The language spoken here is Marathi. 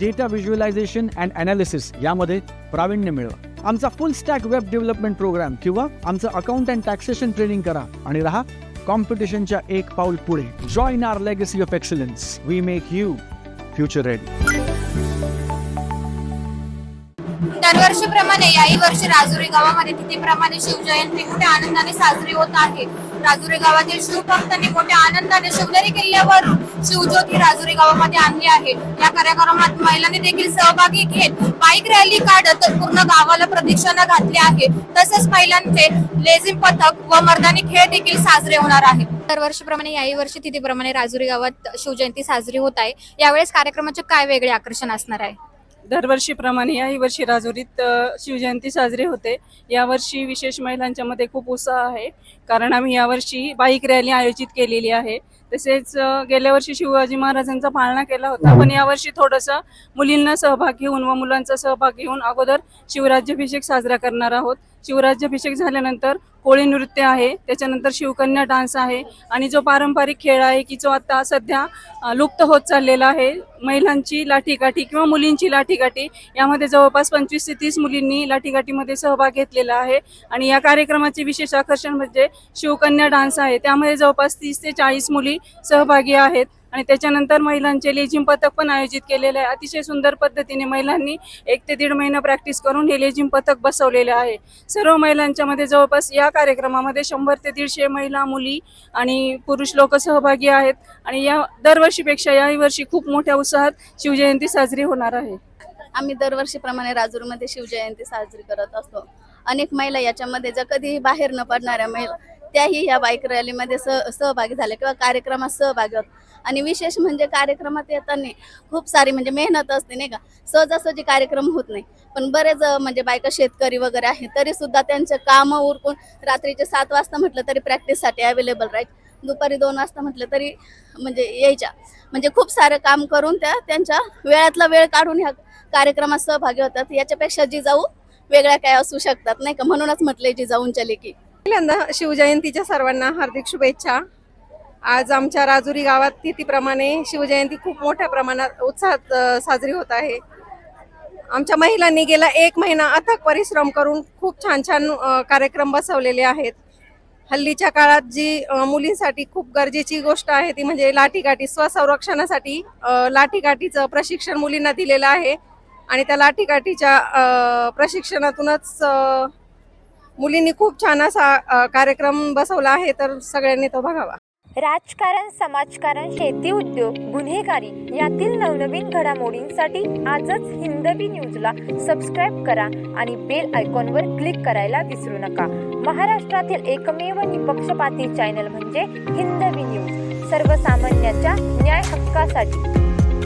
data visualisation and analysis यामध्ये प्रावीण्य मिळवा. आमचा full stack web development program किंवा आमचं अकाउंट अँड टॅक्सेशन ट्रेनिंग करा आणि राहा कॉम्पिटिशनच्या एक पाऊल पुढे. Join our legacy of excellence we make you future ready दरवर्षीप्रमाणे याही वर्षी राजुरी गावामध्ये तिथीप्रमाणे शिवजयंती मोठ्या आनंदाने साजरी होत आहे. राजुरी गावातील शिवभक्तांनी मोठ्या आनंदाने शिवनेरी किल्ल्यावरून शिवज्योती राजुरी गावामध्ये आणली आहे. या कार्यक्रमात महिलांनी देखील सहभागी घेत बाईक रॅली काढत पूर्ण गावाला प्रदक्षिणा घातली आहे. तसेच महिलांचे लेझिम पथक व मर्दानी खेळ देखील साजरे होणार आहे दरवर्षीप्रमाणे याही वर्षी तिथीप्रमाणे राजुरी गावात शिवजयंती साजरी होत आहे. यावेळेस कार्यक्रमाचे काय वेगळे आकर्षण असणार आहे? दरवर्षीप्रमाणे याही वर्षी राजुरीत शिवजयंती साजरी होते. यावर्षी विशेष महिलांच्या मध्ये खूप उत्साह आहे. कारण आम्ही यावर्षी बाईक रॅली आयोजित केलेली आहे. तसेच गेल्या वर्षी शिवाजी महाराजांचा पाळणा केला होता. पण यावर्षी थोडंसं मुलींना सहभाग घेऊन व मुलांचा सहभाग घेऊन अगोदर शिवराज्याभिषेक साजरा करणार आहोत. शिवराज्याभिषेक झाल्यानंतर कोळी नृत्य आहे. त्याच्यानंतर शिवकन्या डान्स आहे. आणि जो पारंपरिक खेळ आहे की जो आता सध्या लुप्त होत चाललेला आहे महिलांची लाठीकाठी किंवा मुलींची लाठीकाठी यामध्ये जवळपास पंचवीस ते तीस मुलींनी लाठीकाठीमध्ये सहभाग घेतलेला आहे. आणि या कार्यक्रमाचे विशेष आकर्षण म्हणजे शिवकन्या डान्स आहे. त्यामध्ये जवळपास तीस ते चाळीस मुली सहभागी आहेत. आणि त्याच्यानंतर महिलांचे लेझिम पथक पण आयोजित केलेले आहे. अतिशय सुंदर पद्धतीने महिलांनी एक ते दीड महिना प्रॅक्टिस करून हे लेझिम पथक बसवलेले आहे. सर्व महिलांच्यामध्ये जवळपास या कार्यक्रमामध्ये शंभर ते दीडशे महिला मुली आणि पुरुष लोक सहभागी आहेत. आणि या दरवर्षीपेक्षा याही वर्षी खूप मोठ्या उत्साहात शिवजयंती साजरी होणार आहे. आम्ही दरवर्षीप्रमाणे राजूरमध्ये शिवजयंती साजरी करत असतो. अनेक महिला याच्यामध्ये जर कधीही बाहेर न पडणाऱ्या महिला त्याही या बाईक रॅलीमध्ये सह सहभागी झाल्या किंवा कार्यक्रमात सहभागी होत. आणि विशेष म्हणजे कार्यक्रमात येताना खूप सारी म्हणजे मेहनत असते नाही का? सहजासहजी कार्यक्रम होत नाही. पण बरेच म्हणजे बायका शेतकरी वगैरे आहेत तरी सुद्धा त्यांचे कामं उरकून रात्रीचे सात वाजता म्हटलं तरी प्रॅक्टिससाठी अवेलेबल राहील दुपारी दोन वाजता म्हटलं तरी म्हणजे यायच्या. म्हणजे खूप सारं काम करून त्या त्यांच्या वेळातला वेळ काढून ह्या कार्यक्रमात सहभागी होतात. याच्यापेक्षा जिजाऊ वेगळ्या काय असू शकतात नाही का? म्हणूनच म्हटलंय जिजाऊंच्या लेखी. पहिल्यांदा शिवजयंतीच्या सर्वांना हार्दिक शुभेच्छा. आज आमच्या राजुरी गावात तिथीप्रमाणे शिवजयंती खूप मोठ्या प्रमाणात उत्साहात साजरी होत आहे. आमच्या महिलांनी गेला एक महिना अथक परिश्रम करून खूप छान छान कार्यक्रम बसवलेले आहेत. हल्लीच्या काळात जी मुलींसाठी खूप गरजेची गोष्ट आहे ती म्हणजे लाठीकाठी स्वसंरक्षणासाठी लाठीकाठीचं प्रशिक्षण मुलींना दिलेलं आहे. आणि त्या लाठीकाठीच्या प्रशिक्षणातूनच मुलींनी खूप छान असा कार्यक्रम बसवला आहे तर सगळ्यांनी तो बघावा. राजकारण समाजकारण शेती उद्योग गुन्हेगारी यातील नवनवीन घडामोडींसाठी आजच हिंदवी न्यूजला सबस्क्राईब करा आणि बेल आयकॉनवर क्लिक करायला विसरू नका. महाराष्ट्रातील एकमेव निपक्षपाती चॅनल म्हणजे हिंदवी न्यूज. सर्वसामान्यांच्या न्याय हक्कासाठी.